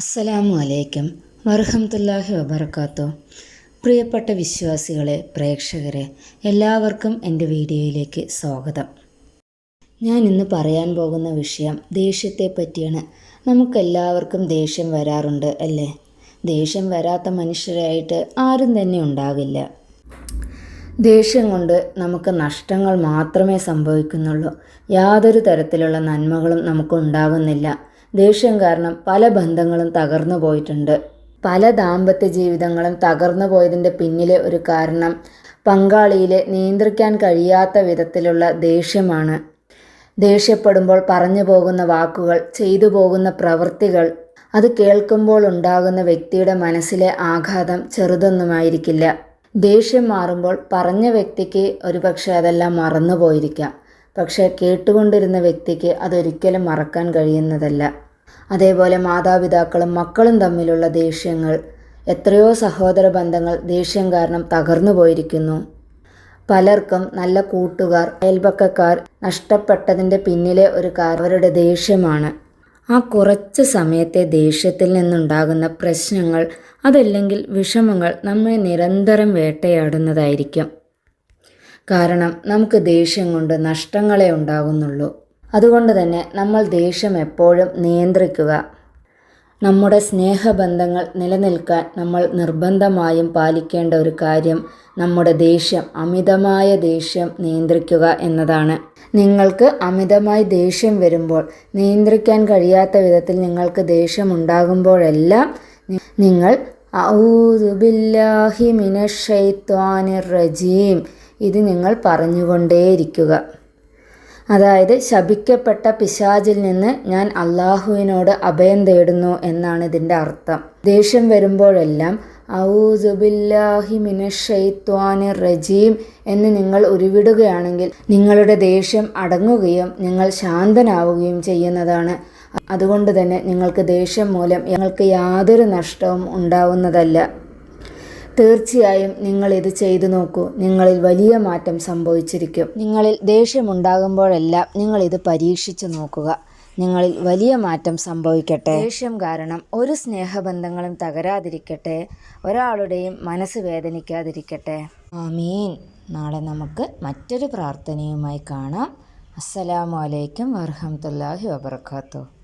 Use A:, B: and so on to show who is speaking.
A: അസ്സലാമു അലൈക്കും വറഹമുല്ലാഹി വബർക്കാത്തു പ്രിയപ്പെട്ട വിശ്വാസികളെ പ്രേക്ഷകരെ എല്ലാവർക്കും എന്റെ വീഡിയോയിലേക്ക് സ്വാഗതം. ഞാൻ ഇന്ന് പറയാൻ പോകുന്ന വിഷയം ദേഷ്യത്തെ പറ്റിയാണ്. നമുക്കെല്ലാവർക്കും ദേഷ്യം വരാറുണ്ട് അല്ലേ? ദേഷ്യം വരാത്ത മനുഷ്യരായിട്ട് ആരും തന്നെ ഉണ്ടാകില്ല ദേഷ്യം കൊണ്ട് നമുക്ക് നഷ്ടങ്ങൾ മാത്രമേ സംഭവിക്കുന്നുള്ളൂ. യാതൊരു തരത്തിലുള്ള നന്മകളും നമുക്ക് ഉണ്ടാകുന്നില്ല ദേഷ്യം കാരണം പല ബന്ധങ്ങളും തകർന്നു പോയിട്ടുണ്ട്. പല ദാമ്പത്യ ജീവിതങ്ങളും തകർന്നു പോയതിന്റെ പിന്നിലെ ഒരു കാരണം പങ്കാളിയിലെ നിയന്ത്രിക്കാൻ കഴിയാത്ത വിധത്തിലുള്ള ദേഷ്യമാണ്. ദേഷ്യപ്പെടുമ്പോൾ പറഞ്ഞു പോകുന്ന വാക്കുകൾ ചെയ്തു പോകുന്ന പ്രവൃത്തികൾ അത് കേൾക്കുമ്പോൾ ഉണ്ടാകുന്ന വ്യക്തിയുടെ മനസ്സിലെ ആഘാതം ചെറുതൊന്നുമായിരിക്കില്ല. ദേഷ്യം മാറുമ്പോൾ പറഞ്ഞ വ്യക്തിക്ക് ഒരുപക്ഷെ അതെല്ലാം മറന്നുപോയിരിക്കാം. പക്ഷേ കേട്ടുകൊണ്ടിരുന്ന വ്യക്തിക്ക് അതൊരിക്കലും മറക്കാൻ കഴിയുന്നതല്ല. അതേപോലെ മാതാപിതാക്കളും മക്കളും തമ്മിലുള്ള ദേഷ്യങ്ങൾ എത്രയോ സഹോദര ബന്ധങ്ങൾ ദേഷ്യം കാരണം തകർന്നു പോയിരിക്കുന്നു. പലർക്കും നല്ല കൂട്ടുകാർ അയൽപക്കക്കാർ നഷ്ടപ്പെട്ടതിന്റെ പിന്നിലെ ഒരു കാരണം അവരുടെ ദേഷ്യമാണ്. ആ കുറച്ച് സമയത്തെ ദേഷ്യത്തിൽ നിന്നുണ്ടാകുന്ന പ്രശ്നങ്ങൾ അതല്ലെങ്കിൽ വിഷമങ്ങൾ നമ്മെ നിരന്തരം വേട്ടയാടുന്നതായിരിക്കും. കാരണം നമുക്ക് ദേഷ്യം കൊണ്ട് നഷ്ടങ്ങളെ ഉണ്ടാകുന്നുള്ളൂ. അതുകൊണ്ട് തന്നെ നമ്മൾ ദേഷ്യം എപ്പോഴും നിയന്ത്രിക്കുക. നമ്മുടെ സ്നേഹബന്ധങ്ങൾ നിലനിൽക്കാൻ നമ്മൾ നിർബന്ധമായും പാലിക്കേണ്ട ഒരു കാര്യം നമ്മുടെ ദേഷ്യം അമിതമായ ദേഷ്യം നിയന്ത്രിക്കുക എന്നതാണ്. നിങ്ങൾക്ക് അമിതമായി ദേഷ്യം വരുമ്പോൾ നിയന്ത്രിക്കാൻ കഴിയാത്ത വിധത്തിൽ നിങ്ങൾക്ക് ദേഷ്യം ഉണ്ടാകുമ്പോഴെല്ലാം നിങ്ങൾ ഔദുബില്ലാഹി മിനഷൈത്വാനിർ റജീം ഇത് നിങ്ങൾ പറഞ്ഞുകൊണ്ടേയിരിക്കുക. അതായത് ശപിക്കപ്പെട്ട പിശാചിൽ നിന്ന് ഞാൻ അള്ളാഹുവിനോട് അഭയം തേടുന്നു എന്നാണ് ഇതിന്റെ അർത്ഥം. ദേഷ്യം വരുമ്പോഴെല്ലാം ഔസുബില്ലാഹി മിനഷൈത്വാനി റജീം എന്ന് നിങ്ങൾ ഉരുവിടുകയാണെങ്കിൽ നിങ്ങളുടെ ദേഷ്യം അടങ്ങുകയും നിങ്ങൾ ശാന്തനാവുകയും ചെയ്യുന്നതാണ്. അതുകൊണ്ട് തന്നെ നിങ്ങൾക്ക് ദേഷ്യം മൂലം ഞങ്ങൾക്ക് യാതൊരു നഷ്ടവും ഉണ്ടാവുന്നതല്ല. തീർച്ചയായും നിങ്ങൾ ഇത് ചെയ്തു നോക്കൂ. നിങ്ങളിൽ വലിയ മാറ്റം സംഭവിച്ചിരിക്കും. നിങ്ങളിൽ ദേഷ്യമുണ്ടാകുമ്പോഴെല്ലാം നിങ്ങൾ ഇത് പരീക്ഷിച്ചു നോക്കുക. നിങ്ങളിൽ വലിയ മാറ്റം സംഭവിക്കട്ടെ. ദേഷ്യം കാരണം ഒരു സ്നേഹബന്ധങ്ങളും തകരാതിരിക്കട്ടെ. ഒരാളുടെയും മനസ്സ് വേദനിക്കാതിരിക്കട്ടെ. ആമീൻ. നാളെ നമുക്ക് മറ്റൊരു പ്രാർത്ഥനയുമായി കാണാം. അസ്സലാമു അലൈക്കും വാബർക്കാത്തു വബർക്കാത്തു